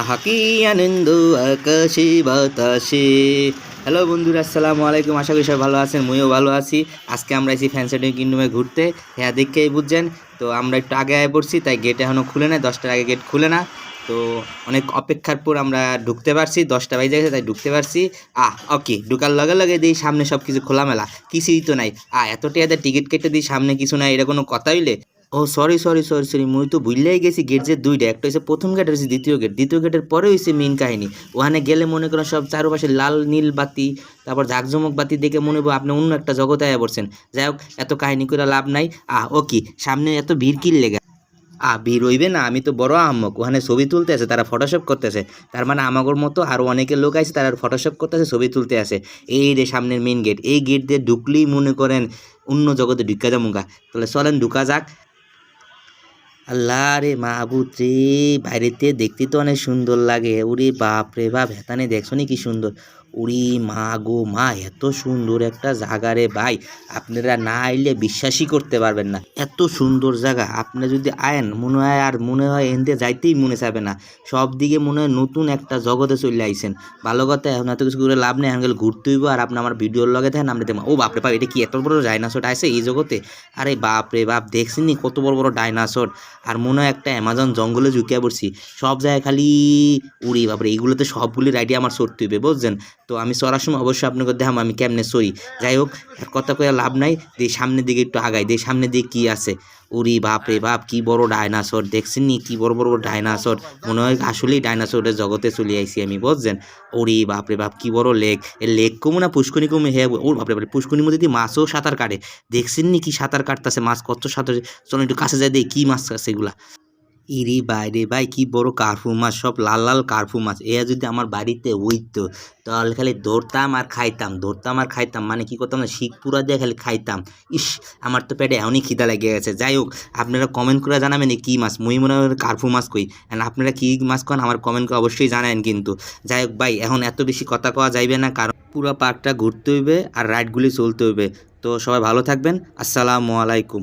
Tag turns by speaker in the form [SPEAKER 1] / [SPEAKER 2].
[SPEAKER 1] আহা আনন্দ আকাশে বাতাসে। হ্যালো বন্ধুরা, আসসালামু আলাইকুম। আশা করি সবাই ভালো আছেন, মুইও ভালো আছি। আজকে আমরা এসেছি ফ্যান্সাইডিং কিংডমে ঘুরতে। হ্যাঁ দেখেই বুঝছেন। তো আমরা একটু আগে আয় পড়ছি, তাই গেট এখনও খুলে না দশটার আগে গেট খুলে না। তো অনেক অপেক্ষার পর আমরা ঢুকতে পারছি। দশটা বাজে গেছে, তাই ঢুকতে পারছি। আহ ওকে ঢুকার লগে লগে দিই সামনে সব কিছু খোলামেলা। কিছুই তো নাই। আ এত টাকাতে টিকিট কেটে দিই, সামনে কিছু নাই, এটা কোনো কথা হইলে? ও সরি সরি সরি সরি মুই তো ভুললেই গেছি গেট যে দুইটা। একটা হচ্ছে প্রথম গেট হচ্ছে দ্বিতীয় গেট দ্বিতীয় গেটের পরে হয়েছে মেন কাহিনী। ওখানে গেলে মনে করেন সব চারপাশে লাল, নীল বাতি, তারপর ঝাঁকঝমক বাতি দেখে মনে হবে আপনি অন্য একটা জগতে আয়া পড়ছেন। যাই হোক, এত কাহিনী করে লাভ নাই। আহ, ও কি, সামনে এত ভিড় কিল লেগে? আ ভিড় হইবে না, আমি তো বড় আহম্মক। ওখানে ছবি তুলতে আছে, তারা ফটোশপ করতেছে। তার মানে আমাগর মতো আরও অনেকে লোক আছে তারা ফটোশপ করতেছে, ছবি তুলতে আছে। এই রে সামনের মেন গেট এই গেট দিয়ে ঢুকলেই মনে করেন অন্য জগতে ঢুকা যামুগা তাহলে চলেন, ঢুকা যাক। আল্লাহ রে মাহবুদ রে, বাইরেতে দেখতে তো অনেক সুন্দর লাগে। ওরে বাপ রে বাপ, হেতানে দেখছ নি কি সুন্দর? উরি মা গো, মা, এত সুন্দর একটা জায়গা রে ভাই। আপনারা না আইলে বিশ্বাসই করতে পারবেন না। এত সুন্দর জায়গা। আপনি যদি আয়েন, মনে হয় আর মনে হয় এনতে যাইতেই মনে চাবে না। সব দিকে মনে হয় নতুন একটা জগতে চলে আইছেন। ভালো কথা, এখন এত কিছু করে লাভ নেই। এখন ঘুরতে হইব আর আপনি আমার ভিডিওর লগে থাকেন আপনি দেখবেন ও বাপরে বাপ, এটা কি এত বড় ডাইনাসোর আছে এই জগতে? আরে বাপ রে বাপ দেখছেন কত বড় বড় ডাইনাসোর? আর মনে হয় একটা অ্যামাজন জঙ্গলে ঝুঁকিয়ে পড়ছি। সব জায়গায় খালি উড়ি, বাপরে, এইগুলোতে সবগুলি রাইডি আমার সরতে হইবে, বুঝছেন? তো আমি সরার সময় অবশ্যই আপনাকে দেখাম আমি কেমনে সরি যাই হোক কথা কয়ে লাভ নাই, দিয়ে সামনের দিকে একটু আগাই, দিয়ে সামনের দিকে কি আছে? উরি বাপ রে বাপ, কি বড় ডাইনাসোর, দেখছেন নি? কি বড় বড় ডাইনাসোর। মনে হয় আসলেই ডাইনাসোরের জগতে চলে আইছি আমি, বুঝছেন? ওরি বাপ রে বাপ, কি বড় লেক। এই লেক কমু না পুষ্কনি কমে, হে ওর বাপরে বাপরে পুষ্কনির মধ্যে দিয়ে মাছও সাঁতার কাটে। দেখছেন নি কি সাঁতার কাটতেছে, মাছ কত সাঁতার চলো একটু কাছে যাই, দেখি কি মাছ আছে এগুলা। ইরি বাইরে, ভাই কি বড় কার্ফু মাছ, সব লাল লাল কার্ফু মাছ। এ যদি আমার বাড়িতে হইতো তাহলে খালি ধরতাম আর খাইতাম, ধরতাম আর খাইতাম। মানে কি করতাম না শিখ পুরা দিয়ে খালি খাইতাম। ইস, আমার তো পেটে এমনই খিদা লেগে গেছে। যাই হোক, আপনারা কমেন্ট করে জানাবেন কী মাছ, মুই মনে হয় কার্ফু মাছ কই। আপনারা কী মাছ কন আমার কমেন্ট করে অবশ্যই জানাবেন কিন্তু। যাই হোক, ভাই, এখন এত বেশি কথা কওয়া যাইবে না, কারণ পুরো পার্কটা ঘুরতে হইবে আর রাইডগুলি চলতে হইবে। তো সবাই ভালো থাকবেন, আসসালামু আলাইকুম।